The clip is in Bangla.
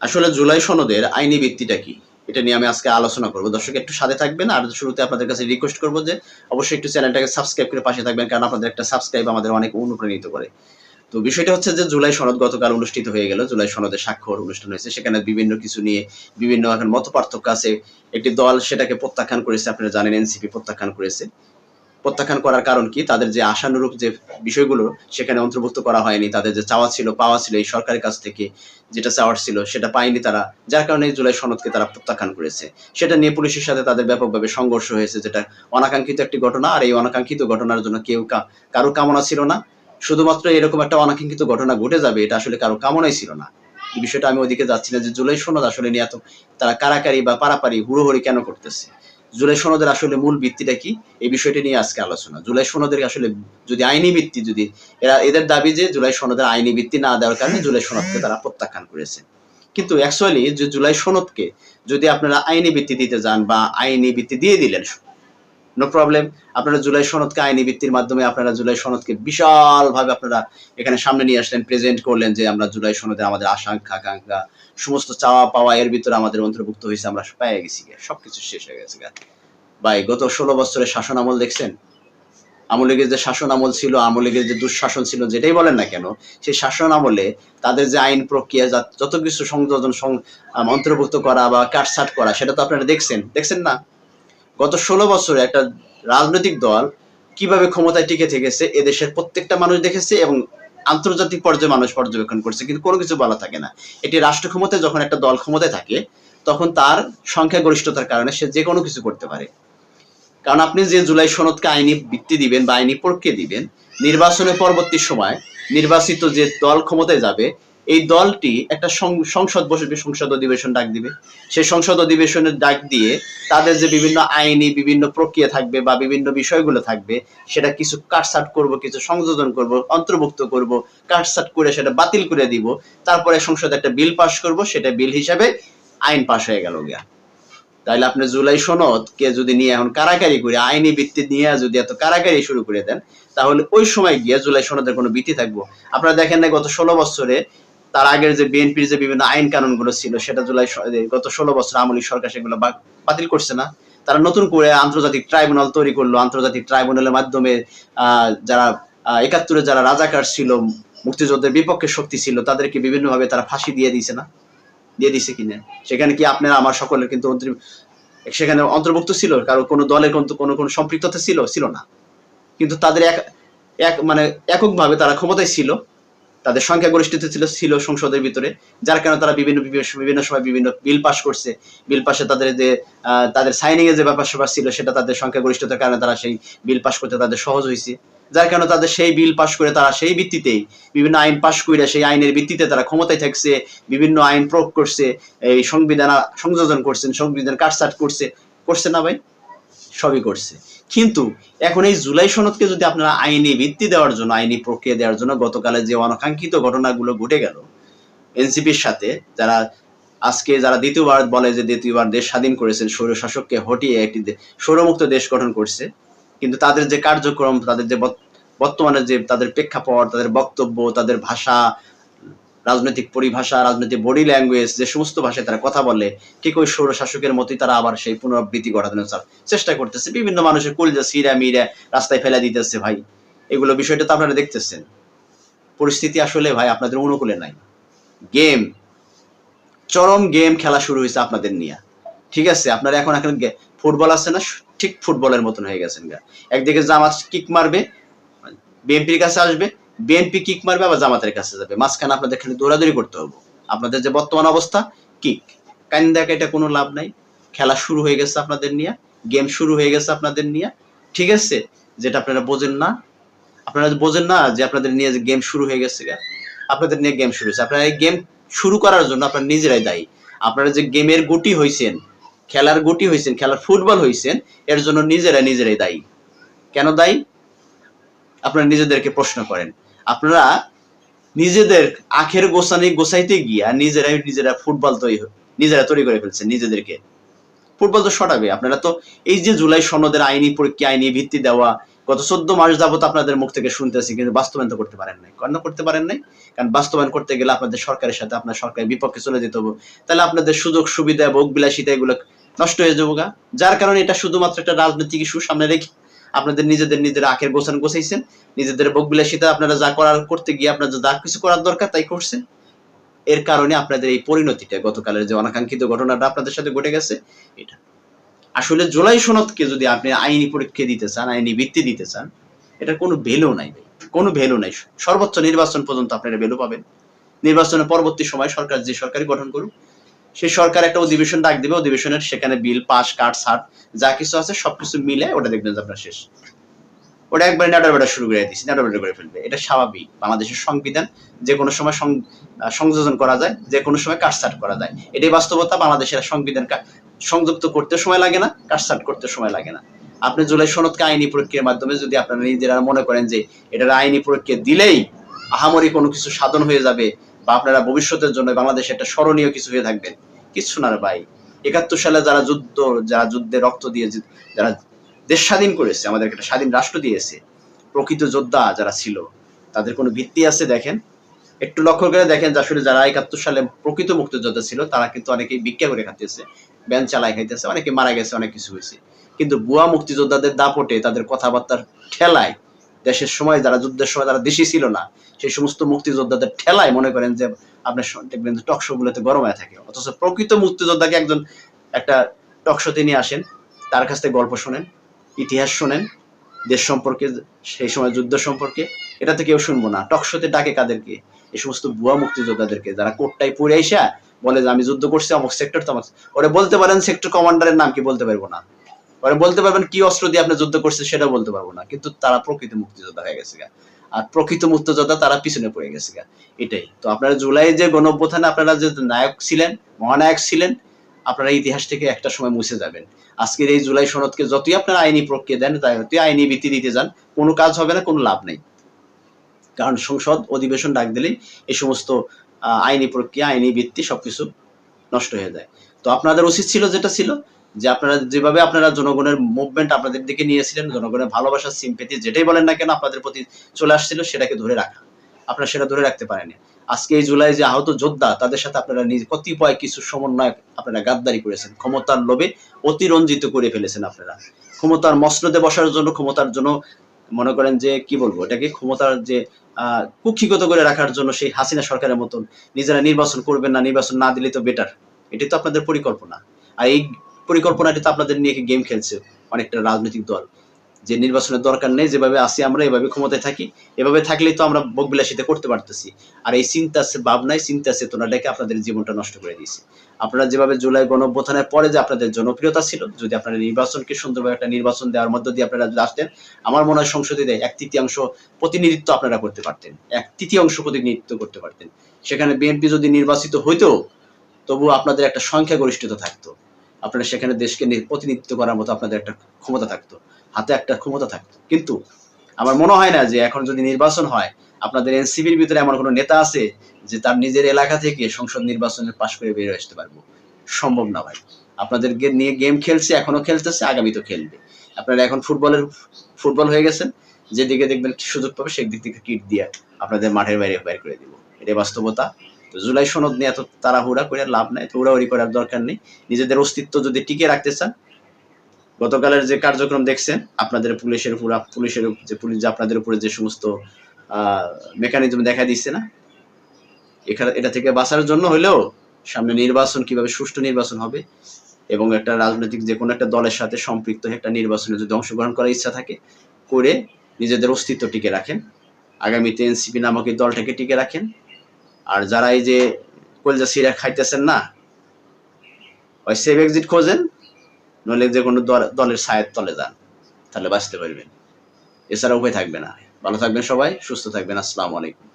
আসলে জুলাই সনদের আইনি ভিত্তিটা কি? এটা নিয়ে আমি আজকে আলোচনা করব। দর্শক, একটু সাথে থাকবেন আর শুরুতে আপনাদের কাছে রিকোয়েস্ট করব যে অবশ্যই একটু চ্যানেলটাকে সাবস্ক্রাইব করে পাশে থাকবেন কারণ আপনাদের একটা সাবস্ক্রাইব আমাদের অনেক অনুপ্রাণিত করে। তো বিষয়টা হচ্ছে যে জুলাই সনদ গতকাল অনুষ্ঠিত হয়ে গেল। জুলাই সনদের স্বাক্ষর অনুষ্ঠান হয়েছে। সেখানে বিভিন্ন কিছু নিয়ে বিভিন্ন এখন মত পার্থক্য আছে। একটি দল সেটাকে প্রত্যাখ্যান করেছে, আপনারা জানেন, এনসিপি প্রত্যাখ্যান করেছে। প্রত্যাখ্যান করার কারণ কি? তাদের যে আশানুরূপ যে বিষয়গুলো সেখানে অন্তর্ভুক্ত করা হয়নি, তাদের যে চাওয়া ছিল, পাওয়া ছিল এই সরকারের কাছ থেকে, যেটা চাওয়ার ছিল, সেটা পায়নি তারা, যার কারণে জুলাই সনদকে তারা প্রত্যাখ্যান করেছে। সেটা নিয়ে পুলিশের সাথে তাদের ব্যাপকভাবে সংঘর্ষ হয়েছে, যেটা অনাকাঙ্ক্ষিত একটি ঘটনা, আর এই অনাকাঙ্ক্ষিত ঘটনার জন্য কেউ কারও কামনা ছিল না। শুধুমাত্র এরকম একটা অনাকাঙ্ক্ষিত ঘটনা ঘটে যাবে, এটা আসলে কারও কামনাই ছিল না। বিষয়টা আমি ওইদিকে যাচ্ছি না যে জুলাই সনদ আসলে নিয়ে এত তারা কারাকারি বা পারাপারি হুড়োহুড়ি কেন করতেছে। জুলাই সনদের আসলে মূল ভিত্তিটা কি? এই বিষয়টি নিয়ে আজকে আলোচনা। জুলাই সনদের আসলে যদি আইনি ভিত্তি যদি এরা এদের দাবি যে জুলাই সনদের আইনি ভিত্তি না দেওয়ার কারণে জুলাই সনদকে তারা প্রত্যাখ্যান করেছে। কিন্তু অ্যাকচুয়ালি যে জুলাই সনদকে যদি আপনারা আইনি ভিত্তি দিতে যান বা আইনি ভিত্তি দিয়ে দিলেন নো প্রবলেম আপনারা জুলাই সনদকে আইনি ভিত্তির মাধ্যমে আপনারা জুলাই সনদকে বিশালভাবে আপনারা এখানে সামনে নিয়ে আসলেন প্রেজেন্ট করলেন যে আমরা জুলাই সনদে আমাদের আশঙ্কা, আকাঙ্ক্ষা, সমস্ত চাওয়া পাওয়া এর ভিতরে আমাদের অন্তর্ভুক্ত হয়েছে, আমরা পেয়ে গেছি। সবকিছু শেষ হয়ে গেছে ভাই, গত ষোলো বছরের শাসন আমল দেখছেন? আমলীগের যে শাসন আমল ছিল, আমলীগের যে দুঃশাসন ছিল, যেটাই বলেন না কেন, সেই শাসন আমলে তাদের যে আইন প্রক্রিয়া যত কিছু সংযোজন অন্তর্ভুক্ত করা বা কাটছাট করা, সেটা তো আপনারা দেখছেন। দেখছেন না? গত ষোলো বছরে একটা রাজনৈতিক দল কীভাবে ক্ষমতায় টিকে থেকেছে, এদেশের প্রত্যেকটা মানুষ দেখেছে এবং আন্তর্জাতিক পর্যায়ে মানুষ পর্যবেক্ষণ করছে, কিন্তু কোনো কিছু বলা থাকে না। এটি রাষ্ট্র ক্ষমতায় যখন একটা দল ক্ষমতায় থাকে, তখন তার সংখ্যাগরিষ্ঠতার কারণে সে যে কোনো কিছু করতে পারে। কারণ আপনি যে জুলাই সনদকে আইনি ভিত্তি দিবেন বা আইনি প্রক্রিয়া দিবেন, নির্বাচনের পরবর্তী সময় নির্বাচিত যে দল ক্ষমতায় যাবে এই দলটি একটা সংসদ বসবে, সংসদ অধিবেশন ডাক দিবে। সেই সংসদ অধিবেশনের ডাক দিয়ে তাদের যে বিভিন্ন আইনি বিভিন্ন প্রক্রিয়া থাকবে বা বিভিন্ন বিষয়গুলো থাকবে, সেটা কিছু কাটসাট করব, কিছু সংযোজন করব, অন্তর্ভুক্ত করব কাটসাট করে সেটা বাতিল করে দিব। তারপরে সংসদে একটা বিল পাস করব, সেটা বিল হিসাবে আইন পাস হয়ে গেল গিয়া। তাইলে আপনি জুলাই সনদ কে যদি নিয়ে এখন কারাকারি করে, আইনি ভিত্তি নিয়ে যদি এত কারাকারি শুরু করে দেন, তাহলে ওই সময় গিয়ে জুলাই সনদের কোনো ভিত্তি থাকব। আপনারা দেখেন না গত ষোলো বছরে তার আগের যে বিএনপির যে বিভিন্ন আইন কানুনগুলো ছিল, সেটা জুলাই গত ষোলো বছর আমলি সরকার সেগুলো বাতিল করছে না। তারা নতুন করে আন্তর্জাতিক ট্রাইব্যুনাল তৈরি করল। আন্তর্জাতিক ট্রাইব্যুনালের মাধ্যমে যারা একাত্তরে যারা রাজাকার ছিল, মুক্তিযুদ্ধের বিপক্ষে শক্তি ছিল, তাদেরকে বিভিন্নভাবে তারা ফাঁসি দিয়ে দিয়েছে না? দিয়ে দিছে কিনা? সেখানে কি আপনারা, আমার সকলের কিন্তু সেখানে অন্তর্ভুক্ত ছিল? কারও কোনো দলের কিন্তু কোনো কোনো সম্পৃক্ততা ছিল? ছিল না। কিন্তু তাদের এক এক মানে এককভাবে তারা ক্ষমতায় ছিল। তাদের সংখ্যাগরিষ্ঠতা ছিল ছিল সংসদের ভিতরে, যার কারণে তারা বিভিন্ন, বিভিন্ন- সময় বিভিন্ন বিল পাস করছে। বিল পাশে তাদের যে তাদের সাইনিং এর যে ব্যাপার স্যাপার ছিল, সেটা তাদের সংখ্যাগরিষ্ঠতার কারণে তারা সেই বিল পাস করতে তাদের সহজ হয়েছে যার কারণে তাদের সেই বিল পাস করে তারা সেই ভিত্তিতেই বিভিন্ন আইন পাশ করে সেই আইনের ভিত্তিতে তারা ক্ষমতায় থাকছে, বিভিন্ন আইন প্রয়োগ করছে, এই সংবিধান, সংযোজন করছেন, সংবিধান কাটছাট করছে। করছে না ভাই? সবই করছে। কিন্তু এখন এই জুলাই সনদকে যদি আপনারা আইনি ভিত্তি দেওয়ার জন্য, আইনি প্রক্রিয়া দেওয়ার জন্য গতকালে যে অনাকাঙ্ক্ষিত ঘটনাগুলো ঘটে গেল, এনসিপির সাথে যারা আজকে যারা দ্বিতীয়বার বলে যে দ্বিতীয়বার দেশ স্বাধীন করেছেন স্বৈর শাসককে হটিয়ে একটি সৌরমুক্ত দেশ গঠন করছে, কিন্তু তাদের যে কার্যক্রম, তাদের যে বর্তমানে যে তাদের প্রেক্ষাপট, তাদের বক্তব্য, তাদের ভাষা রাজনৈতিক পরিভাষা, রাজনৈতিক বডি ল্যাঙ্গুয়েজ যে সমস্ত ভাষায় তারা কথা বলে ঠিক ওই সৌর শাসকের মতোই তারা আবার সেই পুনরাবৃত্তি ঘটানোর চেষ্টা করতেছে। বিভিন্ন মানুষের কুলজা সিরা মিরা রাস্তায় ফেলে দিতেছে ভাই। এগুলো বিষয়টা তো আপনারা দেখতেছেন। পরিস্থিতি আসলে ভাই আপনাদের অনুকূলে নাই। গেম চরম গেম খেলা শুরু হয়েছে আপনাদের নিয়ে। ঠিক আছে, আপনারা এখন এখন ফুটবল আছে না? ঠিক ফুটবলের মতন হয়ে গেছেন গা। একদিকে জামাত কিক মারবে, বিএনপির কাছে আসবে বিএনপি কিক মারবে আবার জামাতের কাছে যাবে। মাঝখানে আপনাদের খালি দৌড়াদৌড়ি করতে হবে। আপনাদের যে বর্তমান অবস্থা কিক কাইন দেখা এটা কোনো লাভ নাই। খেলা শুরু হয়ে গেছে আপনাদের নিয়ে। গেম শুরু হয়ে গেছে আপনাদের নিয়ে। ঠিক আছে? যেটা আপনারা বোঝেন না। আপনারা বোঝেন না যে আপনাদের নিয়ে যে গেম শুরু হয়ে গেছে আপনাদের নিয়ে গেম শুরু হয়েছে। আপনারা এই গেম শুরু করার জন্য আপনারা নিজেরাই দায়ী। আপনারা যে গেমের গুটি হয়েছেন খেলার গুটি হয়েছেন খেলার ফুটবল হয়েছেন এর জন্য নিজেরাই নিজেরাই দায়ী। কেন দায়ী? আপনারা নিজেদেরকে প্রশ্ন করেন। আপনারা নিজেদের আখের গোছানি গোছাইতে গিয়া নিজেরাই নিজেরা ফুটবল তৈরি নিজেরা তৈরি করে ফেলছেন নিজেদেরকে। ফুটবল তো সরাবে আপনারা তো এই যে জুলাই সনদের আইনি পরীক্ষা, আইনি ভিত্তি দেওয়া, গত চোদ্দ মাস যাবত আপনাদের মুখ থেকে শুনতেছি, কিন্তু বাস্তবায়ন তো করতে পারেন নাই। কেন করতে পারেন নাই? কারণ বাস্তবায়ন করতে গেলে আপনাদের সরকারের সাথে আপনার সরকারের বিপক্ষে চলে যেতে হবে। তাহলে আপনাদের সুযোগ, সুবিধা, ভোগ, বিলাসিতা এগুলো নষ্ট হয়ে যাব যার কারণে এটা শুধুমাত্র একটা রাজনৈতিক ইস্যু সামনে রেখে আপনাদের নিজেদের নিজের আখের গোছান গোছাইছেন, নিজেদের ভোগ বিলাসিতা আপনারা যা করার করতে গিয়ে আপনাদের যা কিছু করার দরকার তাই করছেন। এর কারণে আপনাদের এই পরিণতিটা, গতকালের যে অনাকাঙ্ক্ষিত ঘটনাটা আপনাদের সাথে ঘটে গেছে, এটা। আসলে জুলাই সনদকে যদি আপনি আইনি পরীক্ষা দিতে চান, আইনি ভিত্তি দিতে চান, এটা কোনো ভ্যালু নাই। কোনো ভ্যালু নাই। সর্বোচ্চ নির্বাচন পর্যন্ত আপনারা ভ্যালু পাবেন। নির্বাচনের পরবর্তী সময় সরকার, যে সরকারি গঠন করুক সেই সরকার একটা অধিবেশন ডাক দিবে, অধিবেশনের সেখানে বিল পাস কাট সাট যা কিছু আছে সবকিছু মিলে ওটা দেখবেন যে আপনার শেষ। ওটা একবারে নাটার বেটা শুরু করে দিচ্ছি নাটার বেটা করে ফেলবে। এটা স্বাভাবিক। বাংলাদেশের সংবিধান যে কোনো সময় সংযোজন করা যায়, যে কোনো সময় কাটসাট করা যায়। এটাই বাস্তবতা। বাংলাদেশের সংবিধান সংযুক্ত করতে সময় লাগে না কাটসাট করতে সময় লাগে না। আপনি জুলাই সনদকে আইনি প্রক্রিয়ার মাধ্যমে যদি আপনারা নিজেরা মনে করেন যে এটার আইনি প্রক্রিয়া দিলেই আহামরি কোনো কিছু সাধন হয়ে যাবে বা আপনারা ভবিষ্যতের জন্য বাংলাদেশে একটা স্মরণীয় কিছু হয়ে থাকবেন কিছু না ভাই। একাত্তর সালে যারা যুদ্ধ, যারা যুদ্ধে রক্ত দিয়ে যারা দেশ স্বাধীন করেছে, আমাদেরকে একটা স্বাধীন রাষ্ট্র দিয়েছে, প্রকৃত যোদ্ধা যারা ছিল, তাদের কোনো ভিত্তি আছে দেখেন? একটু লক্ষ্য করে দেখেন যে আসলে যারা একাত্তর সালে প্রকৃত মুক্তিযোদ্ধা ছিল, তারা কিন্তু অনেকেই ভিক্ষা করে খাইতেছে, ব্যান চালায় খাইতেছে, অনেকে মারা গেছে, অনেক কিছু হয়েছে। কিন্তু বুয়া মুক্তিযোদ্ধাদের দাপটে তাদের কথাবার্তার ঠেলায় দেশের সময় যারা যুদ্ধের সময় তারা দেশি ছিল না, সেই সমস্ত মুক্তিযোদ্ধাদের ঠেলায় মনে করেন যে আপনার দেখবেন যে টকশো গুলোতে গরম হয়ে থাকে। অথচ প্রকৃত মুক্তিযোদ্ধাকে একজন, একটা টকশোতে নিয়ে আসেন, তার কাছ থেকে গল্প শোনেন, ইতিহাস শোনেন, দেশ সম্পর্কে, সেই সময় যুদ্ধ সম্পর্কে এটা তো কেউ শুনব না। টকশোতে ডাকে কাদেরকে? এই সমস্ত ভুয়া মুক্তিযোদ্ধাদেরকে, যারা কোটটাই পড়ে আইসা বলে যে আমি যুদ্ধ করছি অমুক সেক্টর তো ওরা বলতে পারেন সেক্টর কমান্ডারের নাম কি বলতে পারব না। ওরা বলতে পারবেন কি অস্ত্র দিয়ে আপনি যুদ্ধ করছেন সেটা বলতে পারব না। কিন্তু তারা প্রকৃত মুক্তিযোদ্ধা হয়ে গেছে। আর প্রকৃত মুক্তিযোদ্ধা তারা পিছনে পড়ে গেছে। এটাই। তো আপনারা জুলাই যে গণঅভ্যুত্থানে আপনারা যে নায়ক ছিলেন, মহানায়ক ছিলেন, আপনারা ইতিহাস থেকে একটা সময় মুছে যাবেন। আজকের এই জুলাই সনদকে যতই আপনারা আইনি প্রক্রিয়া দেন যতই আইনি ভিত্তি দিতে যান, কোনো কাজ হবে না, কোনো লাভ নেই। কারণ সংসদ অধিবেশন ডাক দিলেই এই সমস্ত আইনি প্রক্রিয়া, আইনি ভিত্তি সবকিছু নষ্ট হয়ে যায়। তো আপনাদের উচিত ছিল যেটা ছিল যে আপনারা যেভাবে আপনারা জনগণের মুভমেন্ট আপনাদের দিকে নিয়েছিলেন, জনগণের ভালোবাসা সিম্পেথি যেটাই বলেন না কেন আপনাদের প্রতি চলে আসছিল সেটাকে ধরে রাখা। আপনারা সেটা ধরে রাখতে পারেনি আজকে এই জুলাই যে আহত যোদ্ধা, তাদের সাথে আপনারা নিজ কতিপয় কিছু সমন্বয় আপনারা গাদ্দারি করেছেন। ক্ষমতার লোভে অতিরঞ্জিত করে ফেলেছেন আপনারা। ক্ষমতার মসনদে বসার জন্য, ক্ষমতার জন্য মনে করেন যে, কি বলব, এটাকে ক্ষমতার যে কুক্ষিগত করে রাখার জন্য সেই হাসিনা সরকারের মতন নিজেরা নির্বাচন করবেন না, নির্বাচন না দিলে তো বেটার এটি তো আপনাদের পরিকল্পনা। আর এই পরিকল্পনাটি তো আপনাদের নিয়ে গেম খেলছে, অনেকটা রাজনৈতিক দল। যে নির্বাচনের দরকার নেই, যেভাবে আসি আমরা, এভাবে ক্ষমতায় থাকি। এভাবে থাকলেই তো আমরা বকবিলাসিতা করতে পারতেছি। আর এই চিন্তা ভাবনায় চিন্তা চেতনাটাকে আপনাদের জীবনটা নষ্ট করে দিয়েছে। আপনারা যেভাবে জুলাই গণঅভ্যুত্থানের পরে যে আপনাদের জনপ্রিয়তা ছিল, যদি আপনারা নির্বাচনকে সুন্দরভাবে একটা নির্বাচন দেওয়ার মধ্য দিয়ে আপনারা যদি আসতেন, আমার মনে হয় সংসদে এক তৃতীয়াংশ প্রতিনিধিত্ব আপনারা করতে পারতেন। এক তৃতীয়াংশ প্রতিনিধিত্ব করতে পারতেন। সেখানে বিএনপি যদি নির্বাচিত হইতো তবু আপনাদের একটা সংখ্যাগরিষ্ঠতা থাকতো। আপনারা সেখানে দেশকে প্রতিনিধিত্ব করার মতো আপনাদের একটা ক্ষমতা থাকতো, হাতে একটা ক্ষমতা থাকতো। কিন্তু আমার মনে হয় না যে এখন যদি নির্বাচন হয়, আপনাদের এনসিপির ভিতরে এমন কোনো নেতা আছে যে তার নিজের এলাকা থেকে সংসদ নির্বাচনে পাশ করে বের হয়ে আসতে পারব? সম্ভব না ভাই। আপনাদের নিয়ে গেম খেলছে, এখনও খেলতেছে, আগামী তো খেলবে। আপনারা এখন ফুটবলের ফুটবল হয়ে গেছেন, যেদিকে দেখবেন সুযোগ পাবে সেই দিক থেকে কিট দিয়ে আপনাদের মাঠের বাইরে বের করে দিব। এটা বাস্তবতা। তো জুলাই সনদ নিয়ে এত তাড়াহুড়া করে লাভ নাই তো উড়াউড়ি করার দরকার নেই। নিজেদের অস্তিত্ব যদি টিকে রাখতে চান, গতকালের যে কার্যক্রম দেখছেন, আপনাদের পুলিশের উপর, পুলিশের যে পুলিশ যে আপনাদের উপরে যে সমস্ত মেকানিজম দেখা দিচ্ছে না, এখানে এটা থেকে বাঁচার জন্য হলেও সামনে নির্বাচন, কীভাবে সুষ্ঠু নির্বাচন হবে এবং একটা রাজনৈতিক যে কোনো একটা দলের সাথে সম্পৃক্ত একটা নির্বাচনে যদি অংশগ্রহণ করার ইচ্ছা থাকে, করে নিজেদের অস্তিত্ব টিকে রাখেন। আগামীতে এনসিপি নামক এই দলটাকে টিকে রাখেন। আর যারা এই যে কলজা সিরা খাইতেছেন না, ওই সেভ এক্সিট খোঁজেন, নইলে যে কোনো দল- দলের সায়ের তলে যান, তাহলে বাঁচতে পারবেন। এছাড়া উপায় থাকবে না। ভালো থাকবেন সবাই, সুস্থ থাকবেন। আসসালামু আলাইকুম।